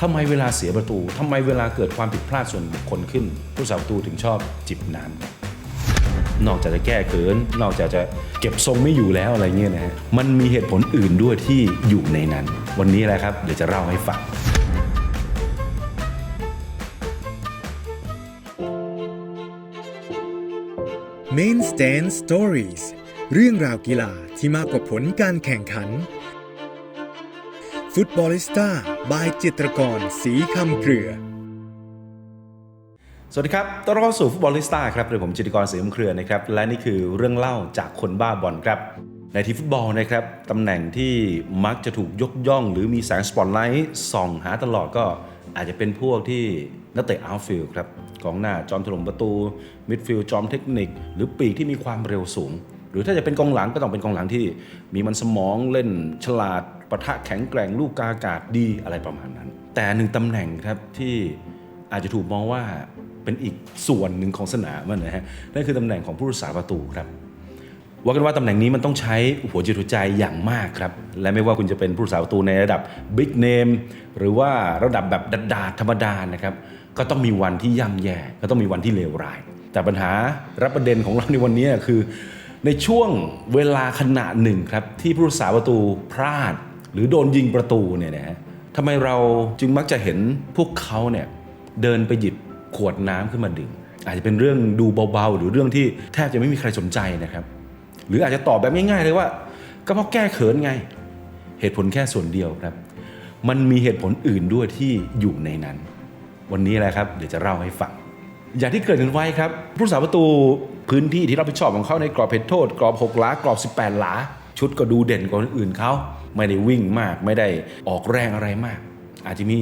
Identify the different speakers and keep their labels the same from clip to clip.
Speaker 1: ทำไมเวลาเสียประตูทำไมเวลาเกิดความผิดพลาดส่วนบุคคลขึ้น ผู้สาประตูถึงชอบจิบน้ำนอกจากจะแก้เขิน นอกจากจะเก็บทรงไม่อยู่แล้วอะไรเงี้ยนะฮะมันมีเหตุผลอื่นด้วยที่อยู่ในนั้น วันนี้แหละครับเดี๋ยวจะเล่าให้ฟัง
Speaker 2: Main Stand Stories เรื่องราวกีฬาที่มากกว่าผลการแข่งขัน ฟุตบอลิสต้า บายจิตรกร สีคำเกลือ
Speaker 1: สวัสดีครับ ต้อนรับเข้าสู่ฟุตบอลลิสต้าครับโดยผมจิตรกรสียมเครือนะครับ และนี่คือเรื่องเล่าจากคนบ้าบอลครับ ในทีฟุตบอลนะครับตำแหน่งที่มักจะถูกยกย่อง หรือมีแสงสปอตไลท์ส่องหาตลอดก็อาจจะเป็นพวกที่นักเตะอัลฟิลครับกองหน้าจอมถล่มประตู มิดฟิลด์จอมเทคนิค หรือปีกที่มีความเร็วสูง หรือถ้าจะเป็นกองหลังก็ต้องเป็นกองหลังที่มีมันสมองเล่นฉลาด ปะทะแข็งแกร่งลูกกาอากาศดีอะไรประมาณนั้น แต่หนึ่งตำแหน่งครับที่อาจจะถูกมองว่าเป็นอีกส่วนหนึ่งของสนามนะฮะนั่นคือตำแหน่งของผู้รักษาประตูครับว่ากันว่าตำแหน่งนี้มันต้องใช้หัวจิตหัวใจอย่างมากครับ และไม่ว่าคุณจะเป็นผู้รักษาประตูในระดับบิ๊กเนมหรือว่าระดับแบบดาดๆธรรมดานะครับ ก็ต้องมีวันที่ย่ำแย่ ก็ต้องมีวันที่เลวร้าย แต่ปัญหารับประเด็นของเราในวันนี้คือ ในช่วงเวลาขณะหนึ่งครับที่ผู้รักษาประตูพลาด หรือโดนยิงประตูเนี่ยนะฮะทำไมเราจึงมักจะเห็นพวกเขาเนี่ยเดินไปหยิบขวดน้ำขึ้นมาดื่มอาจจะเป็นเรื่องดูเบาๆ หรือเรื่องที่แทบจะไม่มีใครสนใจนะครับ หรืออาจจะตอบแบบง่ายๆเลยว่า ก็เพราะแก้เขินไง เหตุผลแค่ส่วนเดียวครับ มันมีเหตุผลอื่นด้วยที่อยู่ในนั้น วันนี้แหละครับเดี๋ยวจะเล่าให้ฟังอย่างที่เกิดกันไว้ครับ ผู้สาประตูพื้นที่ที่รับผิดชอบของเขาในกรอบเพชรโทษ กรอบ 6 หลากรอบ 18 หลา ชุดก็ดูเด่นกว่าคนอื่นเขาไม่ได้วิ่งมากไม่ได้ออกแรงอะไรมาก อาจจะมี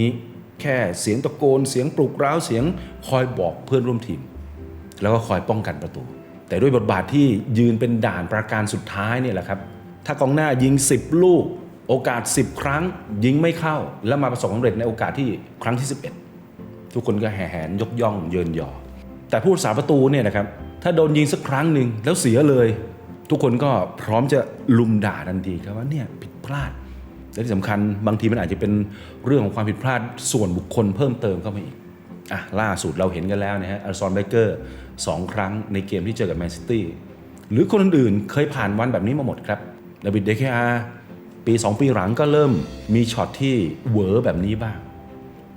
Speaker 1: แค่เสียงตะโกนเสียงปลุกร้าวเสียงคอยบอกเพื่อนร่วมทีม แล้วก็คอยป้องกันประตู แต่ด้วยบทบาทที่ยืนเป็นด่านประการสุดท้ายเนี่ยแหละครับ ถ้ากองหน้ายิง 10 ลูก โอกาส 10 ครั้ง ยิงไม่เข้า แล้วมาประสบความสำเร็จในโอกาสที่ครั้งที่ 11 ทุกคนก็แห่แหนยกย่องเยินยอ แต่ผู้รักษาประตูเนี่ยนะครับถ้าโดนยิงสักครั้งหนึ่งแล้วเสียเลย ทุกคนก็พร้อมจะลุมด่าทันทีครับว่าเนี่ยผิดพลาดและที่สำคัญบางทีมันอาจจะเป็นเรื่องของความผิดพลาดส่วนบุคคลเพิ่มเติมเข้ามาอีกอะล่าสุดเราเห็นกันแล้วนะฮะอาร์ซอนไบเกอร์สองครั้งในเกมที่เจอกับแมนซิตี้หรือคนอื่นๆเคยผ่านวันแบบนี้มาหมดครับดาวิดเดคอาปี 2 ปีหลังก็เริ่มมีช็อตที่เวอร์แบบนี้บ้าง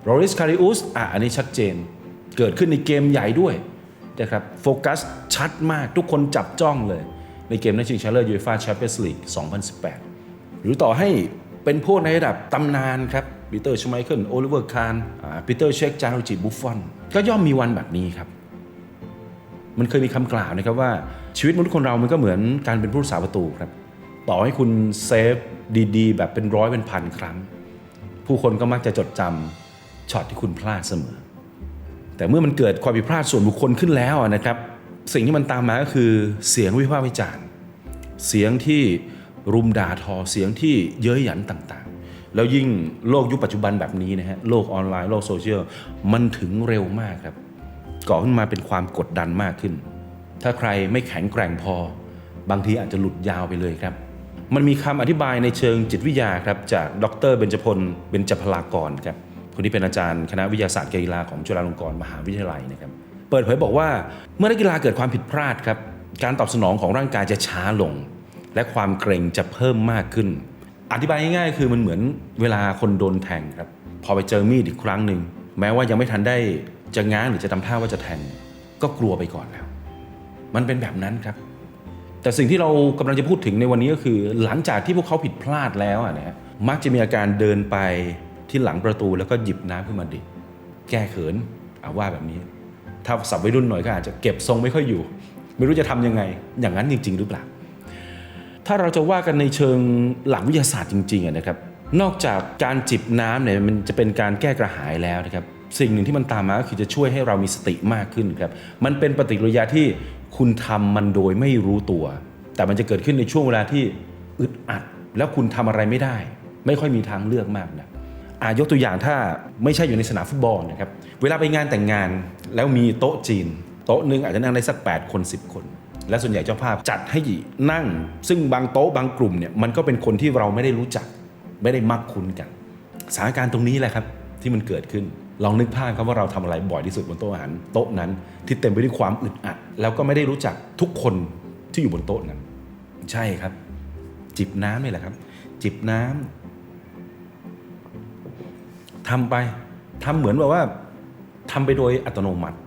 Speaker 1: โรริสคาริอุสอะอันนี้ชัดเจน เกิดขึ้นในเกมใหญ่ด้วยนะครับโฟกัสชัดมากทุกคนจับจ้องเลย ในเกมนัดชิงชนะเลิศยูฟ่าแชมเปี้ยนส์ลีก 2018 หรือต่อให้เป็นพวกในระดับตำนานครับปีเตอร์ชไมเคิลโอลิเวอร์คาร์นปีเตอร์เชคจารุจิบุฟฟอน ก็ย่อมมีวันแบบนี้ครับ มันเคยมีคำกล่าวนะครับว่าชีวิตมนุษย์คนเรามันก็เหมือนการเป็นผู้รักษาประตูครับ ต่อให้คุณเซฟดีๆ แบบเป็นร้อยเป็นพันครั้ง ผู้คนก็มักจะจดจำช็อตที่คุณพลาดเสมอ แต่เมื่อมันเกิดความผิดพลาดส่วนบุคคลขึ้นแล้วนะครับ สิ่งที่มันตามมาก็คือเสียงวิพากษ์วิจารณ์เสียงที่รุมด่าทอเสียงที่เย้ยหยันต่างๆ แล้วยิ่งโลกยุคปัจจุบันแบบนี้นะฮะโลกออนไลน์โลกโซเชียลมันถึงเร็วมากครับก่อขึ้นมาเป็นความกดดันมากขึ้น ถ้าใครไม่แข็งแกร่งพอ บางทีอาจจะหลุดยาวไปเลยครับ มันมีคำอธิบายในเชิงจิตวิทยาครับจากดรเบญจพลเบญจพลากรครับคนที่เป็นอาจารย์คณะวิทยาศาสตร์กีฬาของจุฬาลงกรณ์มหาวิทยาลัยนะครับ เปิดเผยบอกว่าเมื่อนักกีฬาเกิดความผิดพลาดครับการตอบสนองของร่างกายจะช้าลง และความเกรงจะเพิ่มมากขึ้น อธิบายง่ายๆ คือมันเหมือนเวลาคนโดนแทงครับพอไปเจอมีดอีกครั้งหนึ่งแม้ว่ายังไม่ทันได้จะง้างหรือจะทำท่าว่าจะแทงก็กลัวไปก่อนแล้ว มันเป็นแบบนั้นครับ แต่สิ่งที่เรากำลังจะพูดถึงในวันนี้ก็คือ หลังจากที่พวกเขาผิดพลาดแล้วอะนะฮะมักจะมีอาการเดินไปที่หลังประตูแล้วก็หยิบน้ำขึ้นมาดื่มแก้เขินเอาว่าแบบนี้ ถ้าสับวัยรุ่นหน่อยก็อาจจะเก็บทรงไม่ค่อยอยู่ ไม่รู้จะทำยังไง อย่างนั้นจริง ๆ หรือเปล่า ถ้าเราจะว่ากันในเชิงหลักวิทยาศาสตร์จริงๆนะครับ นอกจากการจิบน้ำเนี่ยมันจะเป็นการแก้กระหายแล้วนะครับสิ่งหนึ่งที่มันตามมาก็คือจะช่วยให้เรามีสติมากขึ้นครับ มันเป็นปฏิกิริยาที่คุณทำมันโดยไม่รู้ตัว แต่มันจะเกิดขึ้นในช่วงเวลาที่อึดอัด แล้วคุณทำอะไรไม่ได้ ไม่ค่อยมีทางเลือกมากนะอายกตัวอย่างถ้าไม่ใช่อยู่ในสนามฟุตบอลนะครับ เวลาไปงานแต่งงานแล้วมีโต๊ะจีน โต๊ะหนึ่งอาจจะนั่งได้สัก 8 คน 10 คน และส่วนใหญ่เจ้าภาพจัดให้นั่ง ซึ่งบางโต๊ะบางกลุ่มเนี่ยมันก็เป็นคนที่เราไม่ได้รู้จัก ไม่ได้มักคุ้นกันสถานการณ์ตรงนี้แหละครับที่มันเกิดขึ้นลองนึกภาพครับว่าเราทำอะไรบ่อยที่สุดบนโต๊ะอาหารโต๊ะนั้น ที่เต็มไปด้วยความอึดอัด แล้วก็ไม่ได้รู้จักทุกคนที่อยู่บนโต๊ะนั้น ใช่ครับ จิบน้ำนี่แหละครับ จิบน้ำทำไปทำเหมือนแบบว่า ทำไปโดยอัตโนมัติ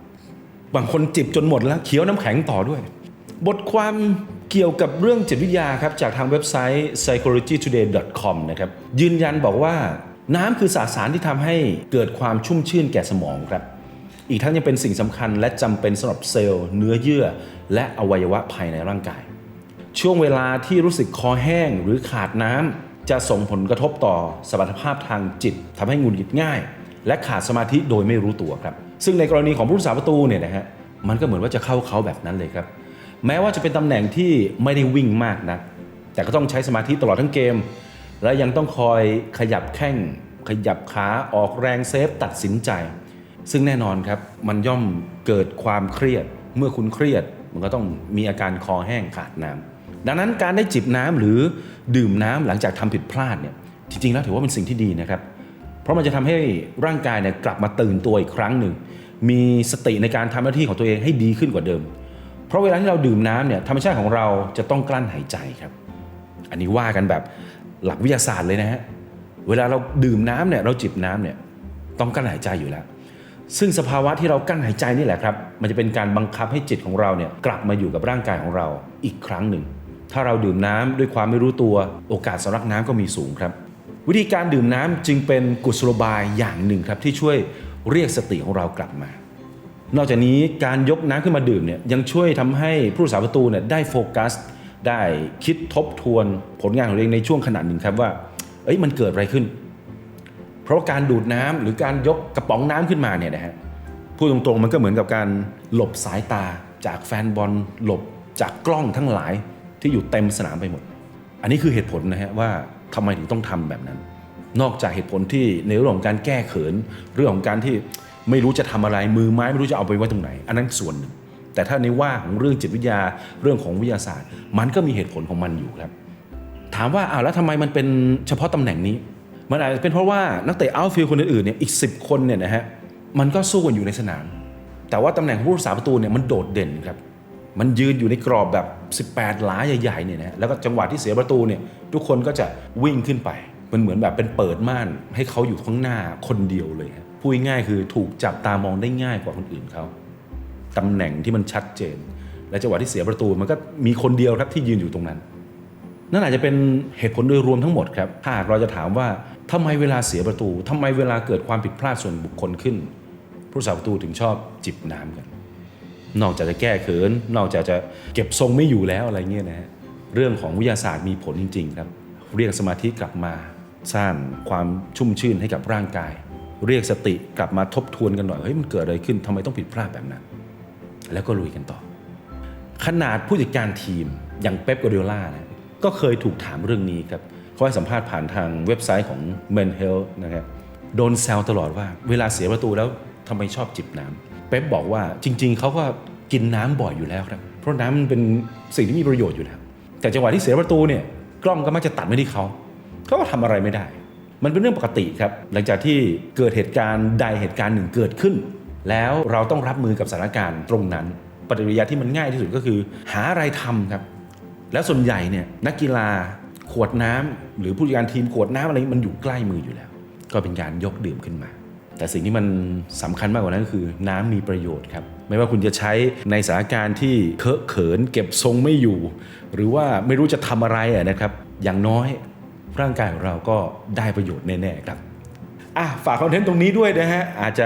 Speaker 1: บางคนจิบจนหมดแล้วเคี้ยวน้ำแข็งต่อด้วย บทความเกี่ยวกับเรื่องจิตวิทยาครับ จากทางเว็บไซต์ psychologytoday.com นะครับยืนยันบอกว่าน้ำคือสาสารที่ทำให้เกิดความชุ่มชื่นแก่สมองครับ อีกทั้งยังเป็นสิ่งสำคัญและจำเป็นสำหรับเซลล์ เนื้อเยื่อ และอวัยวะภายในร่างกาย ช่วงเวลาที่รู้สึกคอแห้งหรือขาดน้ำจะส่งผลกระทบต่อสมรรถภาพทางจิตทำให้หงุดหงิดง่าย และขาดสมาธิโดยไม่รู้ตัวครับ ซึ่งในกรณีของผู้รักษาประตูเนี่ยนะฮะมันก็เหมือนว่าจะเข้าเขาแบบนั้นเลยครับ แม้ว่าจะเป็นตำแหน่งที่ไม่ได้วิ่งมากนะแต่ก็ต้องใช้สมาธิตลอดทั้งเกม และยังต้องคอยขยับแข้งขยับขาออกแรงเซฟตัดสินใจ ซึ่งแน่นอนครับมันย่อมเกิดความเครียด เมื่อคุณเครียด มันก็ต้องมีอาการคอแห้งขาดน้ำดังนั้นการได้จิบน้ำหรือดื่มน้ำหลังจากทำผิดพลาดเนี่ยจริงๆแล้วถือว่าเป็นสิ่งที่ดีนะครับ เพราะมันจะทำให้ร่างกายเนี่ยกลับมาตื่นตัวอีกครั้งหนึ่ง มีสติในการทำหน้าที่ของตัวเองให้ดีขึ้นกว่าเดิม เพราะเวลาที่เราดื่มน้ำเนี่ยธรรมชาติของเราจะต้องกลั้นหายใจครับ อันนี้ว่ากันแบบหลักวิทยาศาสตร์เลยนะฮะ เวลาเราดื่มน้ำเนี่ยเราจิบน้ำเนี่ยต้องกลั้นหายใจอยู่แล้ว ซึ่งสภาวะที่เรากั้นหายใจนี่แหละครับ มันจะเป็นการบังคับให้จิตของเราเนี่ยกลับมาอยู่กับร่างกายของเราอีกครั้งหนึ่ง ถ้าเราดื่มน้ำด้วยความไม่รู้ตัวโอกาสสำลักน้ำก็มีสูงครับ วิธีการดื่มน้ำจึงเป็นกุศโลบายอย่างหนึ่งครับที่ช่วยเรียกสติของเรากลับมา นอกจากนี้การยกน้ำขึ้นมาดื่มเนี่ยยังช่วยทำให้ผู้รักษาประตูเนี่ยได้โฟกัส ได้คิดทบทวนผลงานของตัวเองในช่วงขณะหนึ่งครับว่า เอ้ยมันเกิดอะไรขึ้น เพราะการดูดน้ำหรือการยกกระป๋องน้ำขึ้นมาเนี่ยนะฮะพูดตรงๆมันก็เหมือนกับการหลบสายตาจากแฟนบอลหลบจากกล้องทั้งหลายที่อยู่เต็มสนามไปหมด อันนี้คือเหตุผลนะฮะว่า ทำไมถึงต้องทำแบบนั้น นอกจากเหตุผลที่ในเรื่องของการแก้เขิน เรื่องของการที่ไม่รู้จะทำอะไรมือไม้ไม่รู้จะเอาไปไว้ตรงไหน อันนั้นส่วนหนึ่ง แต่ถ้าในว่าของเรื่องจิตวิทยาเรื่องของวิทยาศาสตร์ มันก็มีเหตุผลของมันอยู่ครับ ถามว่าอ้าวแล้วทำไมมันเป็นเฉพาะตำแหน่งนี้ มันอาจจะเป็นเพราะว่านักเตะอาท์ฟิลด์คนอื่นๆเนี่ยอีก 10 คนเนี่ยนะฮะมันก็สู้กันอยู่ในสนาม แต่ว่าตำแหน่งผู้รักษาประตูเนี่ยมันโดดเด่นครับมันยืนอยู่ในกรอบแบบ 18 หลาใหญ่ๆเนี่ยนะฮะแล้วก็จังหวะที่เสียประตูเนี่ย ทุกคนก็จะวิ่งขึ้นไป มันเหมือนแบบเป็นเปิดม่านให้เขาอยู่ข้างหน้าคนเดียวเลยพูดง่ายคือถูกจับตามองได้ง่ายกว่าคนอื่นเขาตำแหน่งที่มันชัดเจน และจังหวะที่เสียประตูมันก็มีคนเดียวครับที่ยืนอยู่ตรงนั้น นั่นอาจจะเป็นเหตุผลโดยรวมทั้งหมดครับถ้าหากเราจะถามว่าทำไมเวลาเสียประตูทำไมเวลาเกิดความผิดพลาดส่วนบุคคลขึ้น ผู้สาประตูถึงชอบจิบน้ำกัน นอกจากจะแก้เขิน นอกจากจะเก็บทรงไม่อยู่แล้วอะไรเงี้ยนะฮะ เรื่องของวิทยาศาสตร์มีผลจริง ๆ ครับ เรียกสมาธิกลับมาสร้างความชุ่มชื่นให้กับร่างกาย เรียกสติกลับมาทบทวนกันหน่อยเฮ้ยมันเกิดอะไรขึ้นทำไมต้องผิดพลาดแบบนั้น แล้วก็ลุยกันต่อ ขนาดผู้จัดการทีมอย่างเป๊ปกัวเดล่านะก็เคยถูกถามเรื่องนี้ครับเขาให้สัมภาษณ์ผ่านทางเว็บไซต์ของ Men Health นะครับโดนแซวตลอดว่าเวลาเสียประตูแล้วทำไมชอบจิบน้ำเป๊ปบอกว่าจริง ๆเขาก็กินน้ำบ่อยอยู่แล้วครับ เพราะน้ำมันเป็นสิ่งที่มีประโยชน์อยู่แล้ว แต่จังหวะที่เสียประตูเนี่ยกล้องก็มักจะตัดไม่ที่เขาเขาก็ทำอะไรไม่ได้ มันเป็นเรื่องปกติครับ หลังจากที่เกิดเหตุการณ์ใดเหตุการณ์หนึ่งเกิดขึ้น แล้วเราต้องรับมือกับสถานการณ์ตรงนั้น ปฏิกิริยาที่มันง่ายที่สุดก็คือ หาอะไรทำครับ แล้วส่วนใหญ่เนี่ยนักกีฬาขวดน้ำหรือผู้จัดการทีมขวดน้ำอะไรมันอยู่ใกล้มืออยู่แล้ว ก็เป็นการยกดื่มขึ้นมา แต่สิ่งที่มันสำคัญมากกว่านั้นก็คือน้ำมีประโยชน์ครับ ไม่ว่าคุณจะใช้ในสถานการณ์ที่เคอะเขินเก็บทรงไม่อยู่ หรือว่าไม่รู้จะทำอะไรนะครับ อย่างน้อยร่างกายของเราก็ได้ประโยชน์แน่ๆครับอะฝากคอนเทนต์ตรงนี้ด้วยนะฮะอาจจะ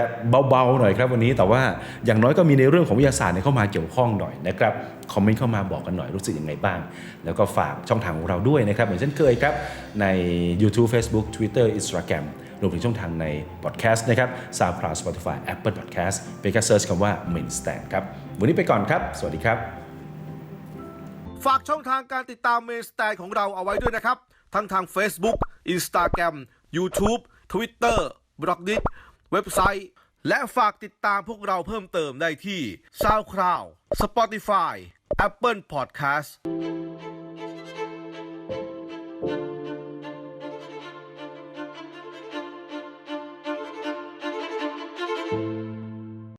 Speaker 1: เบาๆหน่อยครับวันนี้แต่ว่าอย่างน้อยก็มีในเรื่องของวิทยาศาสตร์เนี่ยเข้ามาเกี่ยวข้องหน่อยนะครับคอมเมนต์เข้ามาบอกกันหน่อยรู้สึกยังไงบ้าง แล้วก็ฝากช่องทางของเราด้วยนะครับเหมือนเช่นเคยครับใน YouTube Facebook Twitter Instagram รวมถึงช่องทางใน Podcast นะครับ SoundCloud Spotify Apple Podcast เป็นแค่เซิร์ชคำว่า Main Stand ครับ วันนี้ไปก่อนครับ สวัสดีครับ
Speaker 3: ฝากช่องทางการติดตามเมนสแตนของเราเอาไว้ด้วยนะครับ ทั้งทาง Facebook Instagram YouTube Twitter b l o g d i t เว็บไซต์ และฝากติดตามพวกเราเพิ่มเติมได้ที่ SoundCloud Spotify Apple Podcast